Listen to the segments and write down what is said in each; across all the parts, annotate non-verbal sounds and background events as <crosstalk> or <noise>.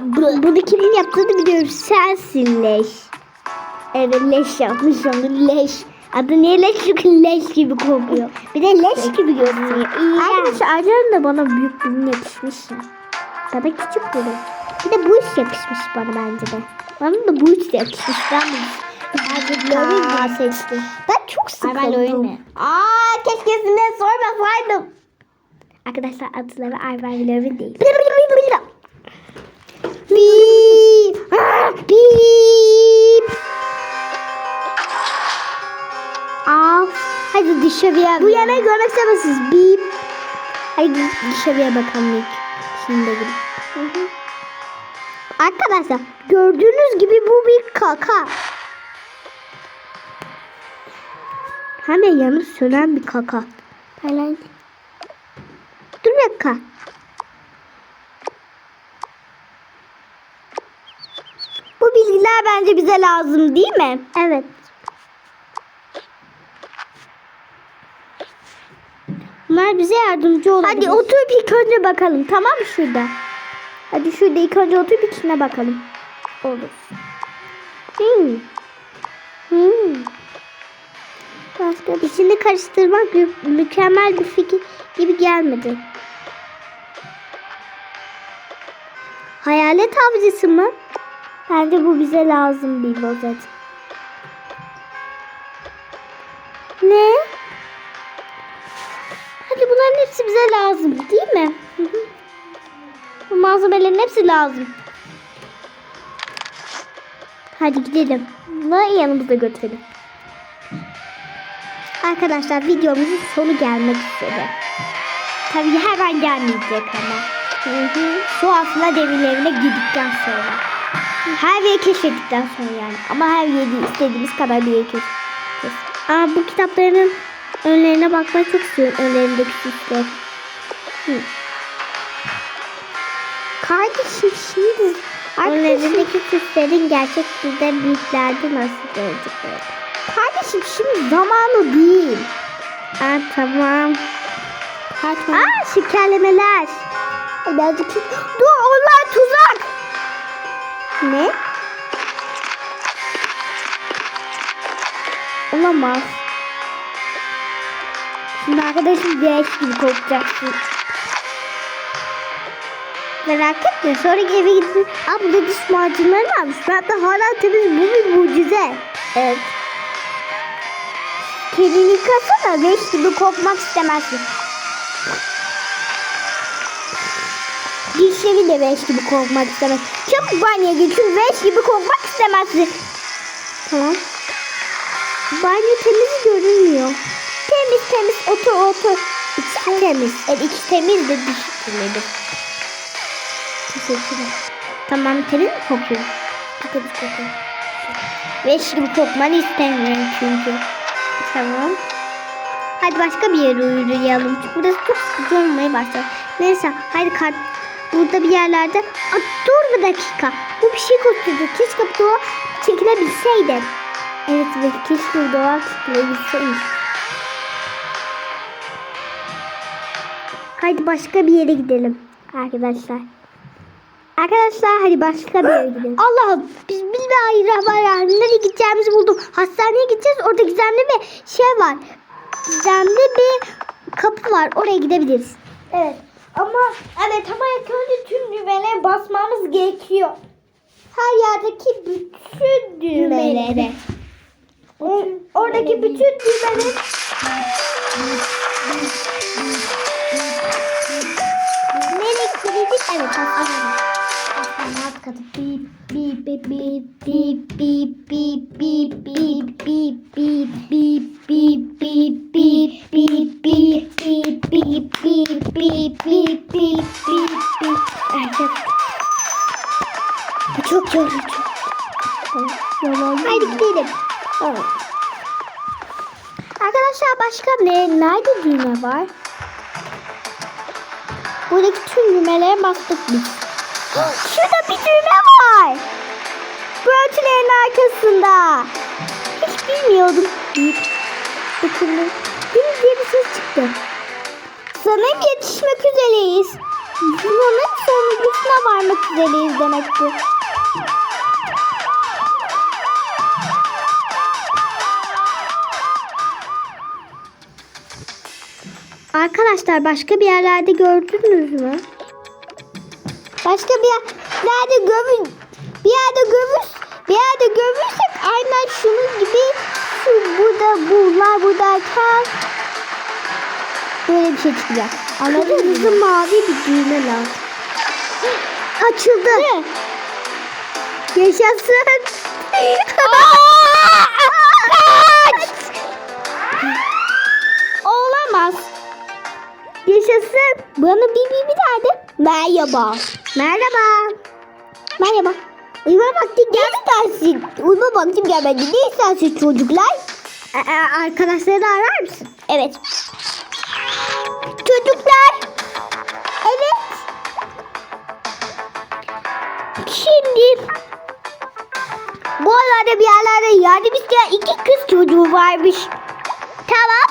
Bu, bunu kimin yaptığını biliyorum. Sensin leş. Evet leş yapmış onu leş. Adı niye leş? Çünkü leş gibi kokuyor. Bir de leş gibi görünüyor. Arkadaşlar Arcan da bana büyük burun yakışmış ya. Bana küçük burun. Bir de bu iş yakışmış bana bence de. Bana da bu iş yakışmış. Ben bu Bence Lorin seçtim. Ben çok sıkıldım. ben. Aa keşke size sormasaydım. Arkadaşlar adları Ayben Lorin değil. <laughs> Bip. Bip. Al. Hadi dışarıya. Bu yemeği görmek istemezsiniz. Bip. Hadi dışarıya bakalım ilk. Şimdi gidip. Arkadaşlar gördüğünüz gibi bu bir kaka. Hem de yanı sönen bir kaka. Hele. Dur bir dakika. Bilgiler bence bize lazım değil mi? Evet. Bunlar bize yardımcı olabilir. Hadi oturup ilk önce bakalım tamam mı şurada? Hadi şurada ilk önce oturup içine bakalım. Olur. Hmm. Hmm. Başka içini karıştırmak mü- mükemmel bir fikir gibi gelmedi. Hayalet avcısı mı? Bence bu bize lazım bir rozet. Ne? Hadi bunların hepsi bize lazım değil mi? Hı hı. Bu malzemelerin hepsi lazım. Hadi gidelim. Bunları yanımıza götürelim. Arkadaşlar videomuzun sonu gelmek üzere. Tabii hemen gelmeyecek ama. Hı hı. Su altına demirlerine girdikten sonra. Her yeri keşfettikten sonra yani. Ama her yeri istediğimiz kadar bir yeri keşfedeceğiz. Aa, bu kitapların önlerine bakmayı çok istiyorum. Önlerindeki süsler. Kardeşim şimdi önlerindeki süslerin gerçek bizden büyüklerde nasıl gördükleri. Kardeşim şimdi zamanı değil. Aa, tamam. Kaçma. Aa şekerlemeler. Birazcık Dur onlar. Ne? Olamaz. Şimdi arkadaşım leş gibi korkacaksın. Merak etme sonra eve gidin. Aa burada diş macunları varmış. De hala temiz bu bir mucize. Evet. Kedini yıkasana leş gibi kokmak istemezsin. Dişleri de leş gibi kokmak istemez. Çabuk banyoya git çünkü leş gibi kokmak istemezsin. Tamam. Banyo temiz görünmüyor. Temiz temiz otur otur. İçi temiz. Evet içi temiz de dışı kirlidir. Teşekkürler. Tamam temiz mi kokuyor? Temiz kokuyor. Leş gibi kokmanı istemiyorum çünkü. Tamam. Hadi başka bir yere uyuyalım. Burası çok sıkıcı olmaya başladı. Neyse hadi kart. Burada bir yerlerde. Aa, dur bir dakika. Bu bir şey kokuyordu. Keşke doğa çekilebilseydi. Evet ve keşke doğa çekilebilseymiş. Hadi başka bir yere gidelim arkadaşlar. Arkadaşlar hadi başka bir yere gidelim. <gasps> Allah'ım biz Bismillahirrahmanirrahim. Nereye gideceğimizi buldum. Hastaneye gideceğiz. Orada gizemli bir şey var. Gizemli bir kapı var. Oraya gidebiliriz. Evet. Ama evet ama ilk önce tüm düğmelere basmamız gerekiyor. Her yerdeki bütün düğmelere. Oradaki bütün düğmeleri ne? Nerede düğme var? Buradaki tüm düğmelere bastık biz. Şurada bir düğme var. Bu örtülerin arkasında. Hiç bilmiyordum. Dokundum. Bim diye bir ses çıktı. Sanırım yetişmek üzereyiz. Bunun sonuncusuna varmak üzereyiz demektir. Arkadaşlar başka bir yerlerde gördünüz mü? Başka bir yerlerde görün bir yerde görür bir yerde görürsek aynen şunun gibi şu burada bunlar buradayken böyle bir şey çıkacak. Anladın mı? mavi bir düğme lazım. Açıldı. Yaşasın. <laughs> Kaç! Olamaz. Yaşasın. Bana bir bir bir nerede? Merhaba. Merhaba. Merhaba. Uyuma vakti geldi dersin. Uyuma vaktim gelmedi. Ne istersin çocuklar? Ee, arkadaşları arar mısın? Evet. Çocuklar. Evet. Şimdi bu arada bir yerlerde yardım isteyen iki kız çocuğu varmış. Tamam.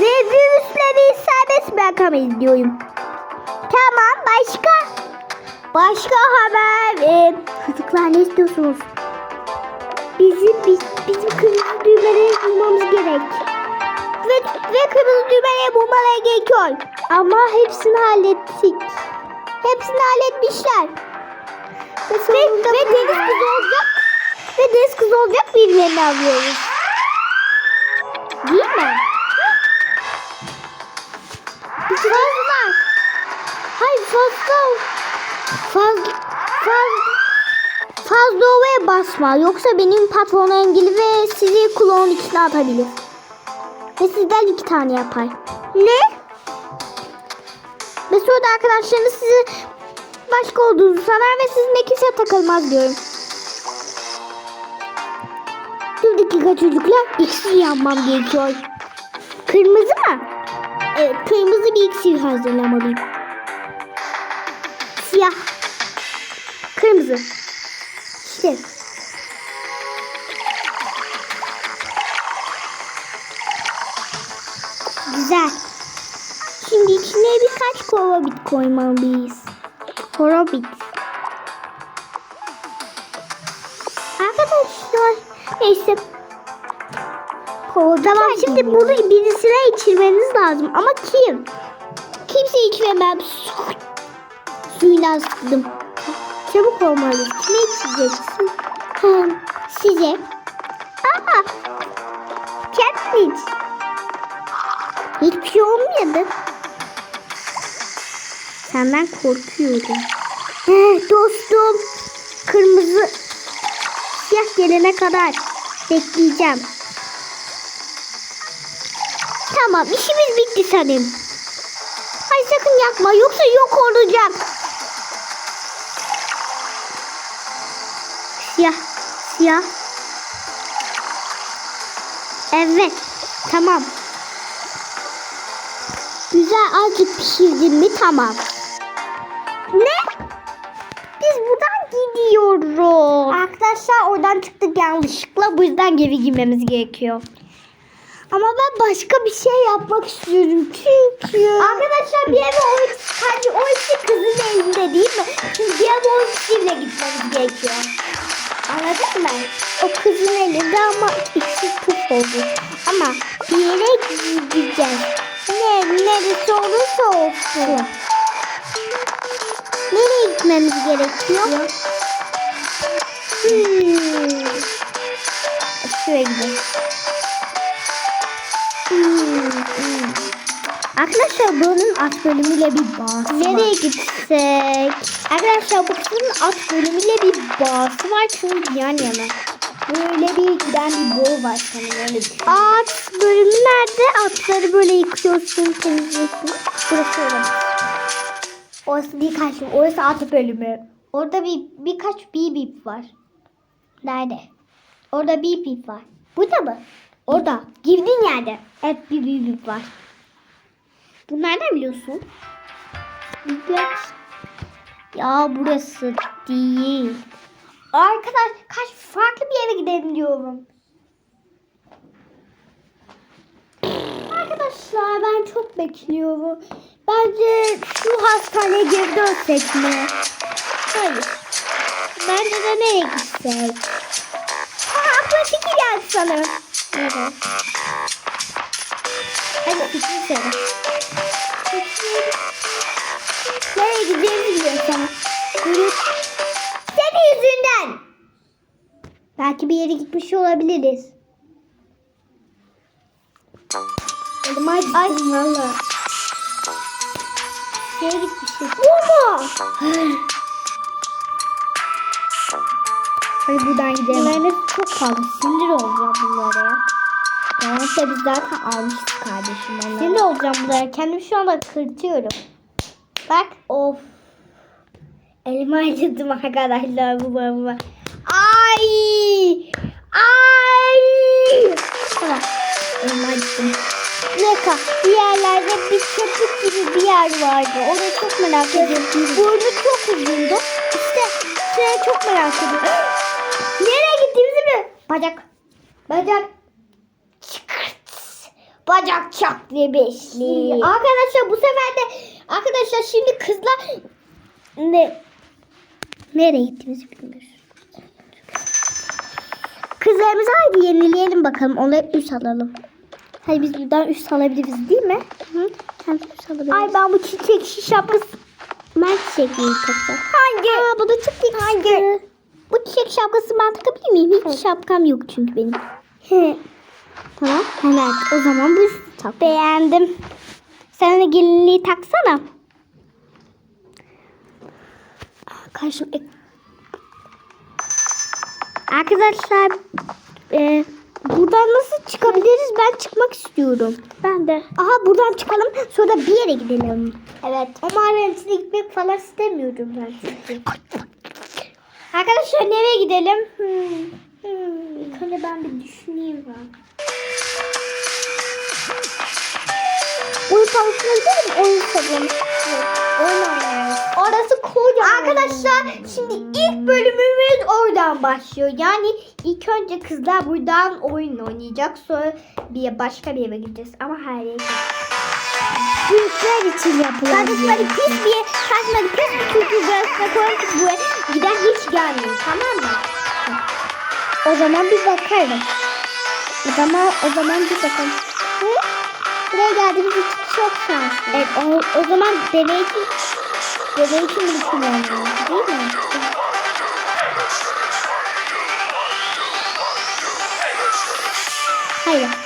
Ve virüsleri serbest bırakamayız diyorum. Tamam başka? Başka haber. Ee, çocuklar ne istiyorsunuz? Bizim biz, bizim kırmızı düğmeleri bulmamız gerek. Ve, ve kırmızı düğmeleri bulmaları gerekiyor. Ama hepsini hallettik. Hepsini halletmişler. Ve, ve, ve deniz kızı olacak. Ve deniz kızı olacak birilerini alıyoruz. Değil mi? Fazla. Fazla. Fazla. Fazla ovaya basma. Yoksa benim patron engeli ve sizi kulağın içine atabilir. Ve sizden iki tane yapar. Ne? Ve sonra da arkadaşlarınız sizi başka olduğunuzu sanar ve sizinle kimse takılmaz diyorum. Bir dakika çocuklar. İksir yapmam gerekiyor. Kırmızı mı? Evet, kırmızı bir iksir hazırlamalıyım. Siyah. Kırmızı. İşte. Güzel. Şimdi içine birkaç kova bit koymalıyız. Kova bit. Arkadaşlar neyse. Tamam şimdi bunu birisine içirmeniz lazım ama kim? Kimse içmemem. Su, suyundan sıktım. Çabuk olmalıyız. Kime içeceksin? Hmm, size. Aa, kendin iç. Hiçbir şey olmadı. Senden korkuyorum. Eh, dostum. Kırmızı siyah gelene kadar bekleyeceğim. Tamam işimiz bitti sanırım. Hay sakın yakma yoksa yok olacak. Siyah. Evet. Tamam. Güzel azıcık pişirdin mi tamam. Ne? Biz buradan gidiyoruz. Arkadaşlar oradan çıktık yanlışlıkla. Bu yüzden geri girmemiz gerekiyor. Ama ben başka bir şey yapmak istiyorum çünkü. Arkadaşlar bir eve o sadece o ikisi kızın elinde değil mi? Çünkü bir eve o ikisiyle gitmemiz gerekiyor. Anladın mı? O kızın elinde ama ikisi puf oldu. Ama bir yere gideceğiz. Ne, neresi olursa olsun. Nereye gitmemiz gerekiyor? Hmm. Şuraya gidelim. Hmm, hmm. Arkadaşlar bunun at bölümüyle bir bağısı Nereye gitsek? Arkadaşlar bu kısmın at bölümüyle bir bağısı var çünkü yan yana. Böyle bir giden bir boru var sanırım öyle bir şey. At bölümü nerede? Atları böyle yıkıyorsun, temizliyorsun. Burası olamaz. Orası kardeşim. Orası at bölümü. Orada bir birkaç bip bip var. Nerede? Orada bip bip var. Burada mı? Orada. Girdiğin yerde. Evet bir bip bip var. Bu nereden biliyorsun? Bilmiyorum. Ya burası değil. Arkadaş kaç farklı bir yere gidelim diyorum. Arkadaşlar ben çok bekliyorum. Bence şu hastaneye geri dönsek mi? Hayır. Bence de nereye gitsek? Aa aklıma fikir geldi sanırım. Evet. Hadi fikir söyle. Nereye gideceğimizi biliyorsun. Yürü. Senin yüzünden. Belki bir yere gitmiş olabiliriz. Elim acıttım valla. Nereye gitmişiz? Bu mu? Hadi buradan gidelim. Hepsi çok pahalı. Sinir olacağım bunlara ya. Yani biz zaten almışız kardeşim onları. Sinir olacağım bunlara. Kendimi şu anda kırtıyorum. Bak. Of. Elimi acıdım arkadaşlar bu baba. Ay! Ay! Tamam. Elimi acıdım. Dakika. Bir yerlerde bir köpük gibi bir yer vardı. Orayı çok merak ediyorum. Burnu çok uzundu. İşte şuraya çok merak ediyorum. Nereye gittiğimizi mi? Bacak. Bacak. Çıkırt. Bacak çak diye beşli. Arkadaşlar bu sefer de arkadaşlar şimdi kızlar ne nereye gittiğimizi bilmiyoruz. Kızlarımızı haydi yenileyelim bakalım. Onları üst alalım. Hadi biz buradan üst alabiliriz değil mi? Hı. Sen üst alabiliriz. Ay ben bu çiçek şiş yapmış. Ben çiçekliği takacağım. Hangi? Aa bu da çiçek Hangi? Bu çiçek şapkası ben takabilir miyim? Hiç şapkam yok çünkü benim. He. Tamam. Hemen o zaman bu üstü tak. Beğendim. Sen de gelinliği taksana. Karşım Arkadaşlar e, buradan nasıl çıkabiliriz? Ben çıkmak istiyorum. Ben de. Aha buradan çıkalım. Sonra bir yere gidelim. Evet. O mağaranın içine gitmek falan istemiyorum ben çünkü. Arkadaşlar nereye gidelim? Hmm. Hmm. İlk önce ben bir düşüneyim ben. Oyun parkına gidelim. Oyun salonu. Oyun oynayalım. Orası kocaman. Arkadaşlar şimdi ilk bölümümüz oradan başlıyor. Yani ilk önce kızlar buradan oyun oynayacak. Sonra bir başka bir yere gideceğiz. Ama her yere Büyükler için yapılan Kardeşleri pis bir kardeşleri pis bir kültür burasına koyup buraya giden hiç gelmiyor tamam mı? O zaman bir bakalım. O zaman o zaman bir bakalım. Hı? Buraya geldiğimiz için çok şanslı. Evet o, o zaman deney için deney için bir oynayalım değil mi? Hayır.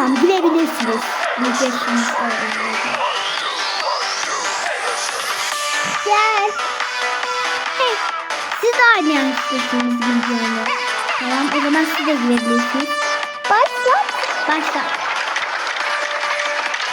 Tamam. Diyeceksiniz. Gel. Hey, siz de oynayan istiyorsunuz bilgilerini. Tamam o zaman siz de girebilirsiniz. Başla. Başla.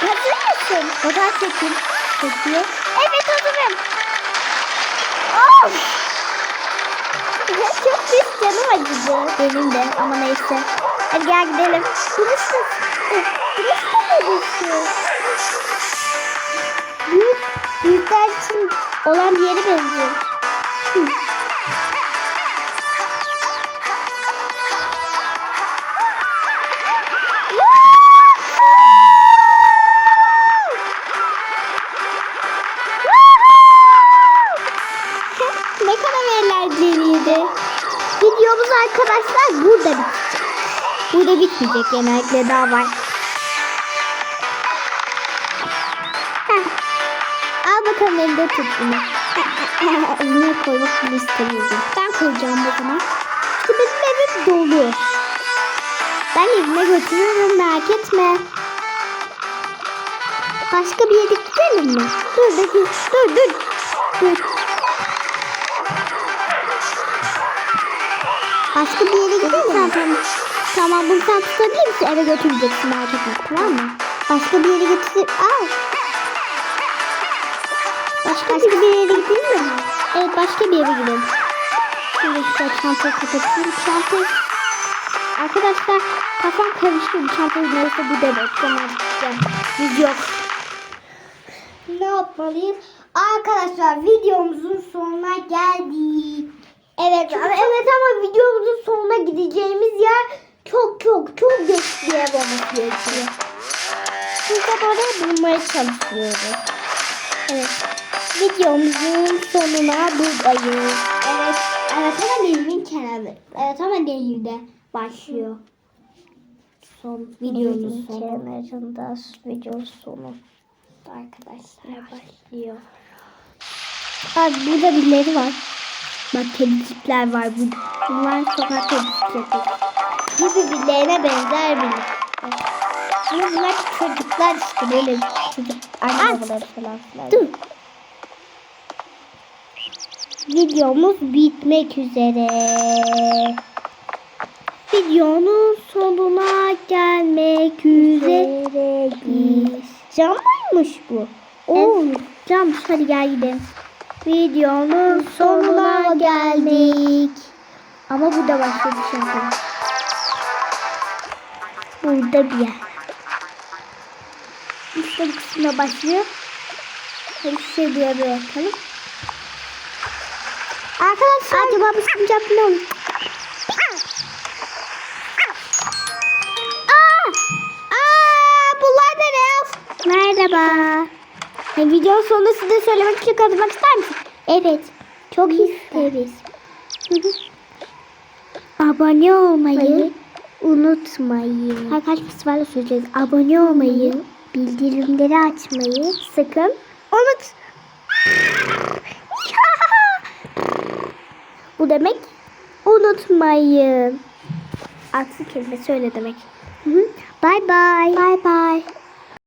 Hazır mısın? Fotoğraf çekin. Çekiyor. Evet hazırım. Of! Çok pis canım acıdı. Benim de ama neyse. Hadi gel gidelim. Burası. Burası da burası. Büyük, büyükler için olan bir yere benziyor. Hı. Burada bitmeyecek genellikle daha var. Heh. Al bakalım elde tut bunu. <laughs> Koymak bile istemiyordum. Ben koyacağım o zaman. İşte benim evim dolu. Ben evime götürürüm merak etme. Başka bir yere gidelim mi? Dur dur dur dur. Dur. Başka bir yere gidelim zaten. Tamam bunu sen tutabilir misin? Eve götüreceksin merak etme tamam mı? Başka bir yere götür. Al. Başka, başka bir yere gidelim mi? Evet başka bir yere gidelim. Şimdi şu çantayı kapatayım. Çantayı Arkadaşlar kafam karıştı. Bu çantayı neyse bu demek. Tamam. Biz yok. Ne yapmalıyız? Arkadaşlar videomuzun sonuna geldik. Evet, ama, evet ama videomuzun sonuna gideceğimiz yer çok çok çok yer olması gerekiyor. De böyle bulmaya çalışıyoruz. Evet. Videomuzun sonuna buradayız. Evet, evet ama Nehir'in kenarı. Evet ama Nehir'de başlıyor. Son videonun sonu. kenarında videonun sonu. Arkadaşlar başlıyor. Bak burada birileri var. Bak kedicikler var burada. Bunlar sokak kedicikleri. Gibi birilerine benzer biri. Ama bunlar çocuklar işte böyle çocuk anne babaları falan filan. Dur. Videomuz bitmek üzere. Videonun sonuna gelmek üzereyiz. Cam mıymış bu? Oo, cam. Hadi gel gidelim. Videonun sonuna geldik. Ama burada başladı şarkı. Burada bir yer. İşte kısımda başlıyor. Şey bir yere bakalım. Arkadaşlar acaba bu sincap ne olur? Aa! Aa! Bunlar da ne? Merhaba. Ha, video sonunda size söylemek için katılmak ister misin? Evet. Çok isteriz. Abone olmayı unutmayın. Arkadaş seferle söyleyeceğiz. Abone olmayı, bildirimleri açmayı sakın unut. Bu demek unutmayın. Altı kelime söyle demek. Bye bye. Bye bye.